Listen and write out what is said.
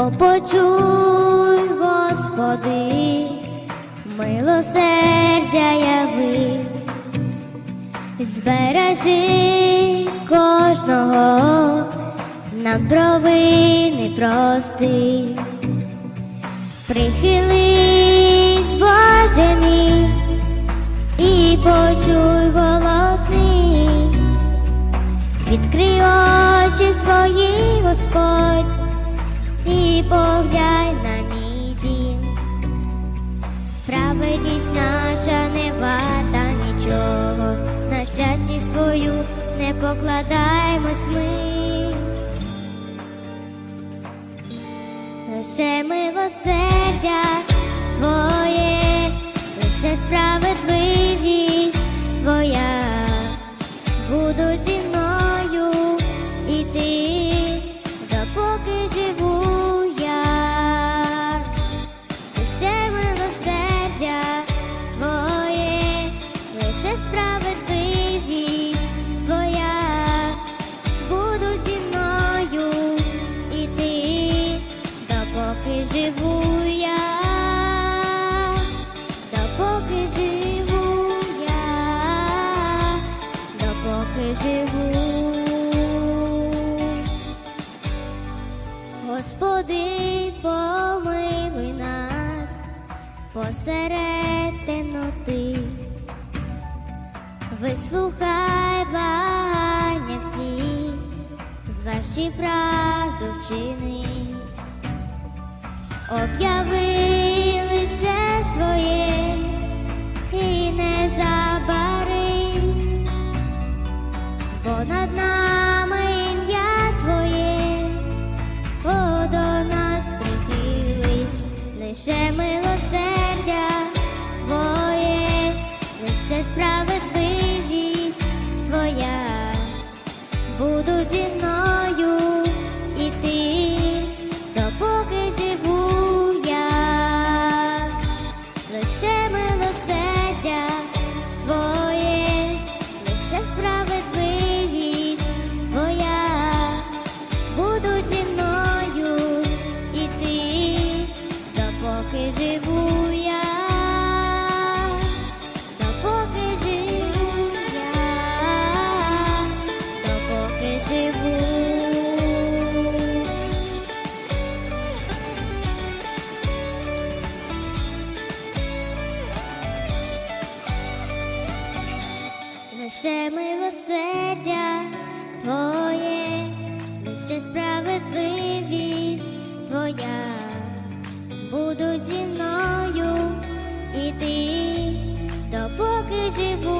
О, почуй, Господи, милосердя яви, збережи кожного, нам провини прости. Прихились, Боже мій, і почуй голос мій. Відкрий очі свої, Господь, і поглянь на мій дім. Праведність наша не варта нічого, на святість твою не покладаємось ми. Лише милосердя Твоє, лише справедливість Господи, помилуй нас посеред темноти, вислухай благання всі, зважчи правду вчини, об'яви лише милосердя Твоє, лише справедливість Твоя, будуть зі мною допоки живу я, допоки живу я, живу. лише милосердя Твоє, лише справедливість 记不